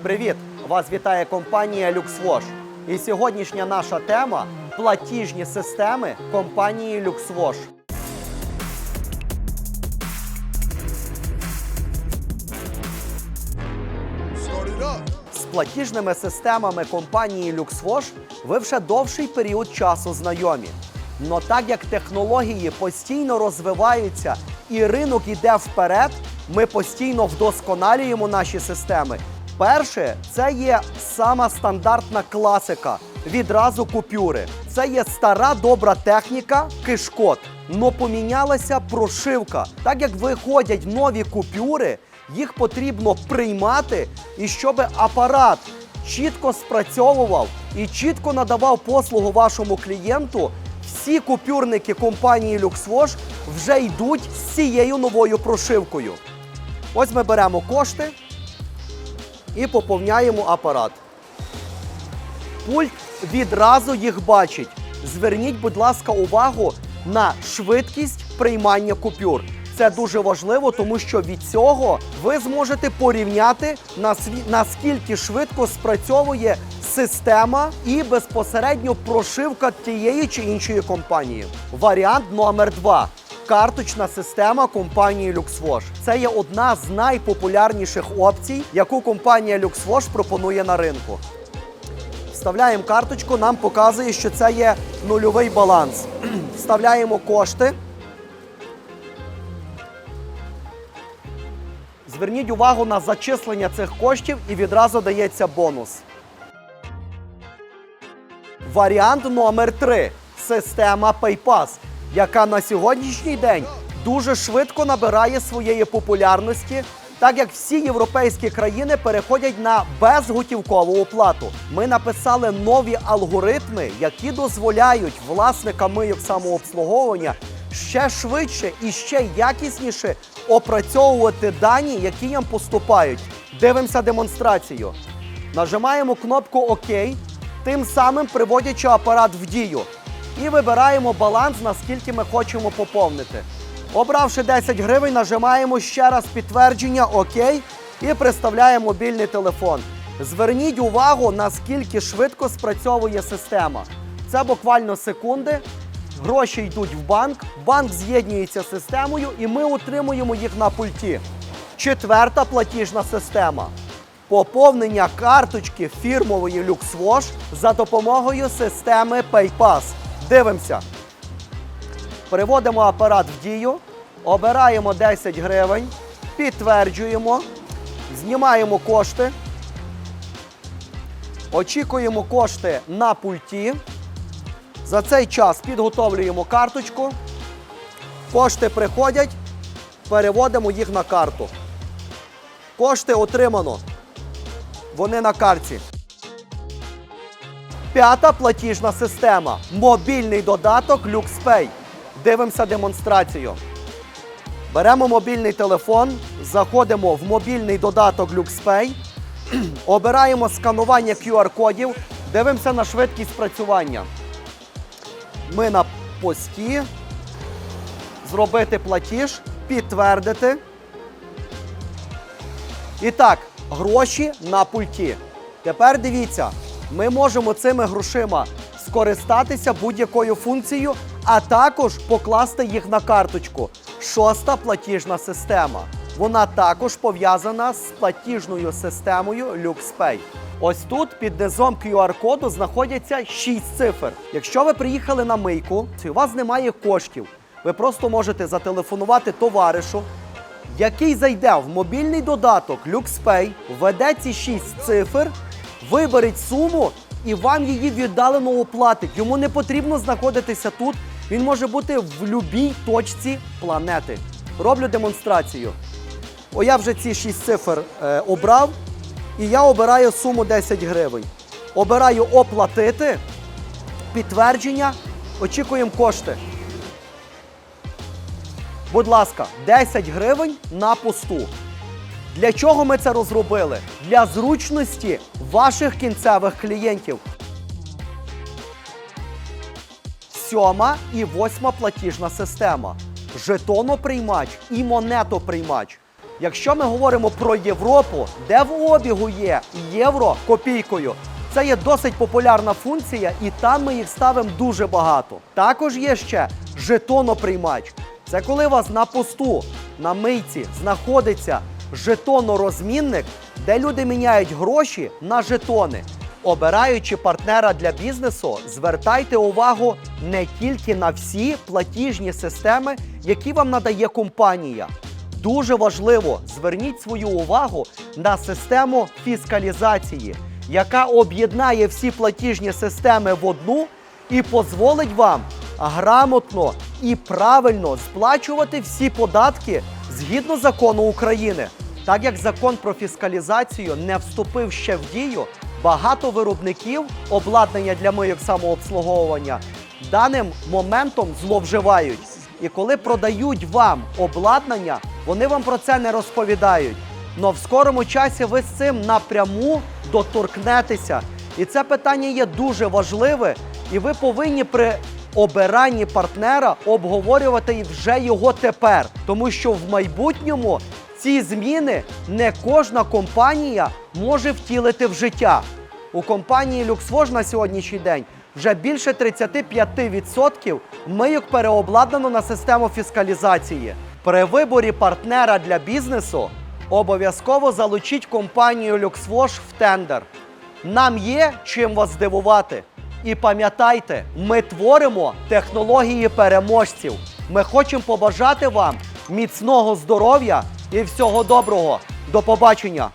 Привіт! Вас вітає компанія LuxWash. І сьогоднішня наша тема платіжні системи компанії LuxWash. З платіжними системами компанії LuxWash ви вже довший період часу знайомі. Но так як технології постійно розвиваються і ринок іде вперед, ми постійно вдосконалюємо наші системи. Перше, це є сама стандартна класика. Відразу купюри. Це є стара добра техніка кишкот. Но помінялася прошивка. Так як виходять нові купюри, їх потрібно приймати, і щоб апарат чітко спрацьовував і чітко надавав послугу вашому клієнту. Всі купюрники компанії LuxWash вже йдуть з цією новою прошивкою. Ось ми беремо кошти і поповняємо апарат. Пульт відразу їх бачить. Зверніть, будь ласка, увагу на швидкість приймання купюр. Це дуже важливо, тому що від цього ви зможете порівняти наскільки швидко спрацьовує система і безпосередньо прошивка тієї чи іншої компанії. Варіант номер два. Карточна система компанії LuxWash. Це є одна з найпопулярніших опцій, яку компанія LuxWash пропонує на ринку. Вставляємо карточку, нам показує, що це є нульовий баланс. Вставляємо кошти. Зверніть увагу на зачислення цих коштів і відразу дається бонус. Варіант номер 3 система PayPass, яка на сьогоднішній день дуже швидко набирає своєї популярності, так як всі європейські країни переходять на безготівкову оплату. Ми написали нові алгоритми, які дозволяють власникам мийок самообслуговування ще швидше і ще якісніше опрацьовувати дані, які їм поступають. Дивимося демонстрацію. Нажимаємо кнопку ОК, тим самим приводячи апарат в дію. І вибираємо баланс, наскільки ми хочемо поповнити. Обравши 10 гривень, нажимаємо ще раз підтвердження ОК і приставляємо мобільний телефон. Зверніть увагу, наскільки швидко спрацьовує система. Це буквально секунди. Гроші йдуть в банк, банк з'єднується з системою, і ми отримуємо їх на пульті. Четверта платіжна система. Поповнення карточки фірмової LuxWash за допомогою системи PayPass. Дивимося. Переводимо апарат в дію, обираємо 10 гривень, підтверджуємо, знімаємо кошти, очікуємо кошти на пульті. За цей час підготовлюємо карточку. Кошти приходять, переводимо їх на карту. Кошти отримано. Вони на карті. П'ята платіжна система. Мобільний додаток LuxPay. Дивимося демонстрацію. Беремо мобільний телефон, заходимо в мобільний додаток LuxPay, обираємо сканування QR-кодів, дивимося на швидкість спрацювання. Ми на пості. Зробити платіж, підтвердити. І так, гроші на пульті. Тепер дивіться, ми можемо цими грошима скористатися будь-якою функцією, а також покласти їх на карточку. Шоста платіжна система. Вона також пов'язана з платіжною системою LuxPay. Ось тут під низом QR-коду знаходяться 6 цифр. Якщо ви приїхали на мийку, і у вас немає коштів, ви просто можете зателефонувати товаришу, який зайде в мобільний додаток LuxPay, введе ці 6 цифр, виберіть суму і вам її віддалено оплатить. Йому не потрібно знаходитися тут. Він може бути в будь-якій точці планети. Роблю демонстрацію. О, я вже ці 6 цифр е, обрав, і я обираю суму 10 гривень. Обираю оплатити, підтвердження, очікуємо кошти. Будь ласка, 10 гривень на посту. Для чого ми це розробили? Для зручності ваших кінцевих клієнтів. Сьома і восьма платіжна система. Жетоноприймач і монетоприймач. Якщо ми говоримо про Європу, де в обігу є євро копійкою, це є досить популярна функція, і там ми їх ставимо дуже багато. Також є ще жетоноприймач. Це коли у вас на посту, на мийці знаходиться жетонорозмінник, де люди міняють гроші на жетони. Обираючи партнера для бізнесу, звертайте увагу не тільки на всі платіжні системи, які вам надає компанія. Дуже важливо зверніть свою увагу на систему фіскалізації, яка об'єднає всі платіжні системи в одну і дозволить вам грамотно і правильно сплачувати всі податки згідно закону України. Так як закон про фіскалізацію не вступив ще в дію, багато виробників обладнання для мийок самообслуговування даним моментом зловживають. І коли продають вам обладнання, вони вам про це не розповідають. Но в скорому часі ви з цим напряму доторкнетеся. І це питання є дуже важливе, і ви повинні при обиранні партнера обговорювати вже його тепер, тому що в майбутньому ці зміни не кожна компанія може втілити в життя. У компанії LuxWash на сьогоднішній день вже більше 35% мийок переобладнано на систему фіскалізації. При виборі партнера для бізнесу обов'язково залучіть компанію LuxWash в тендер. Нам є чим вас здивувати. І пам'ятайте, ми творимо технології переможців. Ми хочемо побажати вам міцного здоров'я і всього доброго. До побачення!